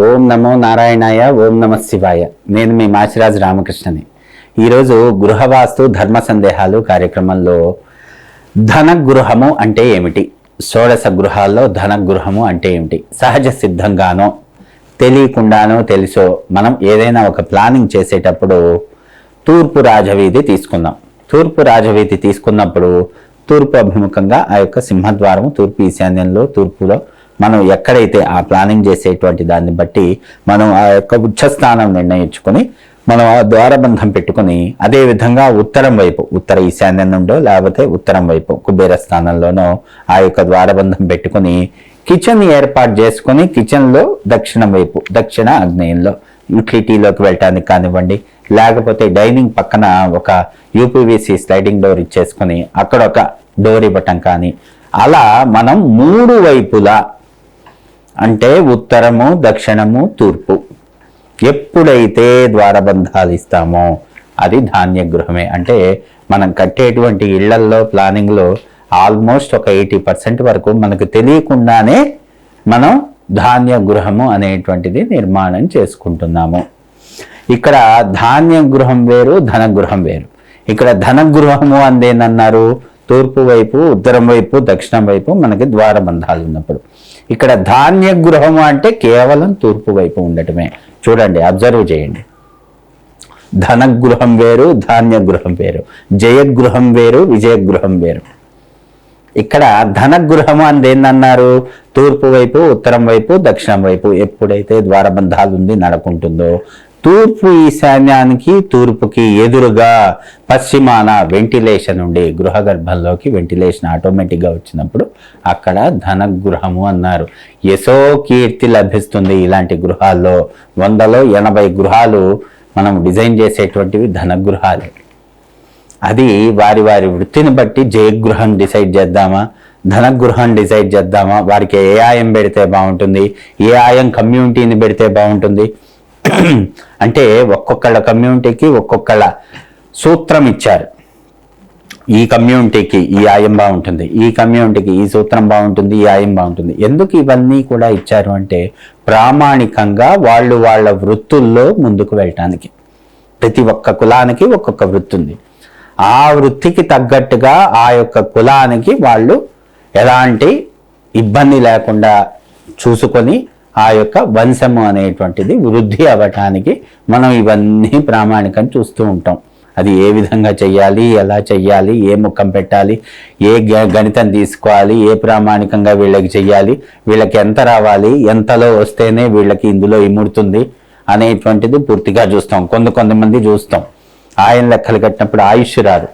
ఓం నమో నారాయణాయ ఓం నమ శివాయ. నేను మీ మాచిరాజు రామకృష్ణని. ఈరోజు గృహవాస్తు ధర్మ సందేహాలు కార్యక్రమంలో ధనగృహము అంటే ఏమిటి? షోడశ గృహాల్లో ధనగృహము అంటే ఏమిటి? సహజ సిద్ధంగానో తెలియకుండానో తెలుసో మనం ఏదైనా ఒక ప్లానింగ్ చేసేటప్పుడు తూర్పు రాజవీధి తీసుకుందాం. తూర్పు రాజవీధి తీసుకున్నప్పుడు తూర్పు అభిముఖంగా ఆ యొక్క సింహద్వారము తూర్పు ఈశాన్యంలో తూర్పులో మనం ఎక్కడైతే ఆ ప్లానింగ్ చేసేటువంటి దాన్ని బట్టి మనం ఆ యొక్క ఉచ్చస్థానం నిర్ణయించుకొని మనం ఆ ద్వారబంధం పెట్టుకొని అదే విధంగా ఉత్తరం వైపు ఉత్తర ఈశాన్యం నుండో లేకపోతే ఉత్తరం వైపు కుబేర స్థానంలోనో ఆ యొక్క ద్వారబంధం పెట్టుకొని కిచెన్ ఏర్పాటు చేసుకొని కిచెన్లో దక్షిణం వైపు దక్షిణ ఆగ్నేయంలో యూటిలిటీలోకి వెళ్ళటానికి కానివ్వండి లేకపోతే డైనింగ్ పక్కన ఒక యూపీవీసీ స్లైడింగ్ డోర్ ఇచ్చేసుకొని అక్కడ ఒక డోర్ ఇవ్వటం కానీ అలా మనం మూడు వైపులా అంటే ఉత్తరము దక్షిణము తూర్పు. ఎప్పుడైతే ద్వారబంధాలు ఇస్తామో అది ధాన్య గృహమే అంటే మనం కట్టేటువంటి ఇళ్ళల్లో ప్లానింగ్లో ఆల్మోస్ట్ ఒక ఎయిటీ పర్సెంట్ వరకు మనకు తెలియకుండానే మనం ధాన్య గృహము అనేటువంటిది నిర్మాణం చేసుకుంటున్నాము. ఇక్కడ ధాన్య గృహం వేరు ధన గృహం వేరు. ఇక్కడ ధన గృహము అందేనన్నారు? తూర్పు వైపు ఉత్తరం వైపు దక్షిణం వైపు మనకి ద్వారబంధాలు ఉన్నప్పుడు. ఇక్కడ ధాన్య గృహము అంటే కేవలం తూర్పు వైపు ఉండటమే. చూడండి అబ్జర్వ్ చేయండి. ధనగృహం వేరు ధాన్య గృహం వేరు. జయగృహం వేరు విజయగృహం వేరు. ఇక్కడ ధనగృహము అని ఏందన్నారు? తూర్పు వైపు ఉత్తరం వైపు దక్షిణం వైపు ఎప్పుడైతే ద్వారబంధాలు ఉంది నడకుంటుందో తూర్పు ఈశాన్యానికి తూర్పుకి ఎదురుగా పశ్చిమాన వెంటిలేషన్ ఉండి గృహగర్భంలోకి వెంటిలేషన్ ఆటోమేటిక్గా వచ్చినప్పుడు అక్కడ ధనగృహము అన్నారు. యశో కీర్తి లభిస్తుంది ఇలాంటి గృహాల్లో. వందలో ఎనభై గృహాలు మనం డిజైన్ చేసేటువంటివి ధనగృహాలే. అది వారి వారి వృత్తిని బట్టి జయగృహం డిసైడ్ చేద్దామా? ధనగృహం డిసైడ్ చేద్దామా? వారికి ఏ ఆయం పెడితే బాగుంటుంది? ఏ ఆయం కమ్యూనిటీని పెడితే బాగుంటుంది? అంటే ఒక్కొక్కళ్ళ కమ్యూనిటీకి ఒక్కొక్కళ్ళ సూత్రం ఇచ్చారు. ఈ కమ్యూనిటీకి ఈ ఆయం బాగుంటుంది ఈ కమ్యూనిటీకి ఈ సూత్రం బాగుంటుంది ఈ ఆయం బాగుంటుంది. ఎందుకు ఇవన్నీ కూడా ఇచ్చారు అంటే ప్రామాణికంగా వాళ్ళు వాళ్ళ వృత్తుల్లో ముందుకు వెళ్ళటానికి. ప్రతి ఒక్క కులానికి ఒక్కొక్క వృత్తి ఉంది. ఆ వృత్తికి తగ్గట్టుగా ఆ యొక్క కులానికి వాళ్ళు ఎలాంటి ఇబ్బంది లేకుండా చూసుకొని ఆ యొక్క వంశము అనేటువంటిది వృద్ధి అవ్వటానికి మనం ఇవన్నీ ప్రామాణికం చూస్తూ ఉంటాం. అది ఏ విధంగా చెయ్యాలి ఎలా చెయ్యాలి ఏ ముఖం పెట్టాలి ఏ గణితం తీసుకోవాలి ఏ ప్రామాణికంగా వీళ్ళకి చెయ్యాలి వీళ్ళకి ఎంత రావాలి ఎంతలో వస్తేనే వీళ్ళకి ఇందులో ఇముడుతుంది అనేటువంటిది పూర్తిగా చూస్తాం. కొంత కొంతమంది చూస్తాం. ఆయన లెక్కలు కట్టినప్పుడు ఆయుష్ రాదు.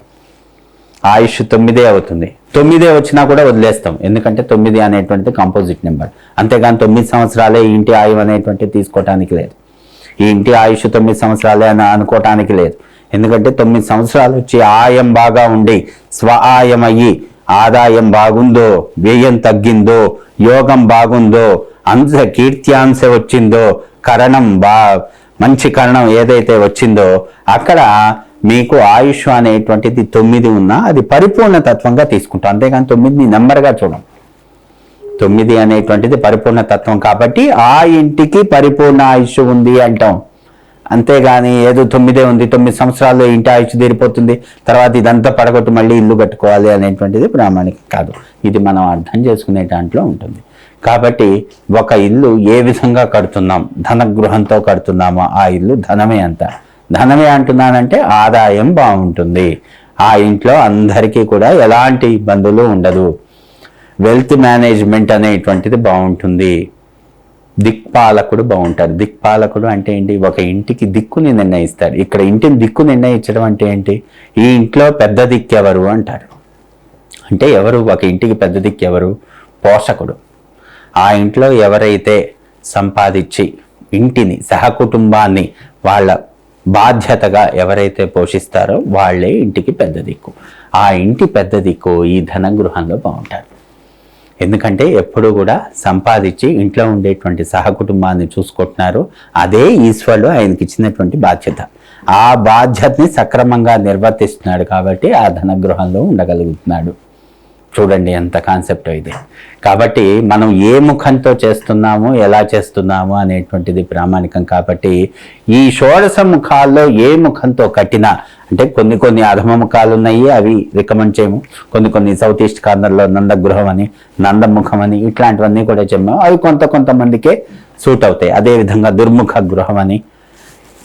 ఆయుష్ తొమ్మిదే అవుతుంది. తొమ్మిదే వచ్చినా కూడా వదిలేస్తాం. ఎందుకంటే తొమ్మిది అనేటువంటిది కంపోజిట్ నెంబర్ అంతేగాని తొమ్మిది సంవత్సరాలే ఇంటి ఆయువు అనేటువంటిది తీసుకోవటానికి లేదు. ఈ ఇంటి ఆయుష్ తొమ్మిది సంవత్సరాలే అని అనుకోవటానికి లేదు. ఎందుకంటే తొమ్మిది సంవత్సరాలు వచ్చి ఆయం బాగా ఉండి స్వ ఆయం అయ్యి ఆదాయం బాగుందో వ్యయం తగ్గిందో యోగం బాగుందో అంశ కీర్త్యాంశ వచ్చిందో కరణం బా మంచి కరణం ఏదైతే వచ్చిందో అక్కడ మీకు ఆయుష్ అనేటువంటిది తొమ్మిది ఉన్నా అది పరిపూర్ణ తత్వంగా తీసుకుంటాం. అంతేగాని తొమ్మిదిని నెంబర్గా చూడం. తొమ్మిది అనేటువంటిది పరిపూర్ణ తత్వం కాబట్టి ఆ ఇంటికి పరిపూర్ణ ఆయుష్ ఉంది అంటాం. అంతేగాని ఏదో తొమ్మిదే ఉంది తొమ్మిది సంవత్సరాల్లో ఇంటి ఆయుష్ తీరిపోతుంది తర్వాత ఇదంతా పడగొట్టు మళ్ళీ ఇల్లు కట్టుకోవాలి అనేటువంటిది ప్రామాణికం కాదు. ఇది మనం అర్థం చేసుకునే దాంట్లో ఉంటుంది. కాబట్టి ఒక ఇల్లు ఏ విధంగా కడుతున్నాం? ధన గృహంతో కడుతున్నామో? ఆ ఇల్లు ధనమే అంతా. ధనమే అంటున్నానంటే ఆదాయం బాగుంటుంది. ఆ ఇంట్లో అందరికీ కూడా ఎలాంటి ఇబ్బందులు ఉండదు. వెల్త్ మేనేజ్మెంట్ అనేటువంటిది బాగుంటుంది. దిక్పాలకుడు బాగుంటారు దిక్పాలకుడు అంటే ఏంటి? ఒక ఇంటికి దిక్కుని నిర్ణయిస్తారు ఇక్కడ ఇంటిని దిక్కు నిర్ణయించడం అంటే ఏంటి? ఈ ఇంట్లో పెద్ద దిక్కు ఎవరు అంటారు. అంటే ఎవరు? ఒక ఇంటికి పెద్ద దిక్కు ఎవరు? పోషకుడు. ఆ ఇంట్లో ఎవరైతే సంపాదించి ఇంటిని సహకుటుంబాన్ని వాళ్ళ బాధ్యతగా ఎవరైతే పోషిస్తారో వాళ్ళే ఇంటికి పెద్ద దిక్కు. ఆ ఇంటి పెద్ద దిక్కు ఈ ధనగృహంలో బాగుంటారు ఎందుకంటే ఎప్పుడు కూడా సంపాదించి ఇంట్లో ఉండేటువంటి సహకుటుంబాన్ని చూసుకుంటున్నారు. అదే ఈశ్వరుడు ఆయనకి ఇచ్చినటువంటి బాధ్యత. ఆ బాధ్యతని సక్రమంగా నిర్వర్తిస్తున్నాడు కాబట్టి ఆ ధనగృహంలో ఉండగలుగుతున్నాడు. చూడండి ఎంత కాన్సెప్ట్ ఇది. కాబట్టి మనం ఏ ముఖంతో చేస్తున్నాము ఎలా చేస్తున్నాము అనేటువంటిది ప్రామాణికం కాబట్టి ఈ షోడశ ముఖాల్లో ఏ ముఖంతో కట్టినా అంటే కొన్ని కొన్ని అధమ ముఖాలు ఉన్నాయి అవి రికమెండ్ చేయము. కొన్ని కొన్ని సౌత్ ఈస్ట్ కార్నర్లో నందగృహం అని నందముఖం అని ఇట్లాంటివన్నీ కూడా చెప్పాము. అవి కొంత కొంతమందికే సూట్ అవుతాయి. అదేవిధంగా దుర్ముఖ గృహం అని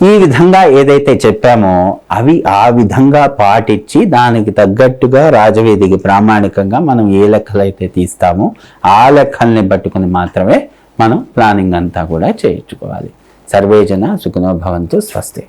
ఈ విధంగా ఏదైతే చెప్పామో అవి ఆ విధంగా పాటించి దానికి తగ్గట్టుగా రాజవేదికి ప్రామాణికంగా మనం ఏ లెక్కలైతే తీస్తామో ఆ లెక్కల్ని పట్టుకుని మాత్రమే మనం ప్లానింగ్ అంతా కూడా చేయించుకోవాలి. సర్వేజన సుఖనోభవంతో స్వస్తే స్వస్తి.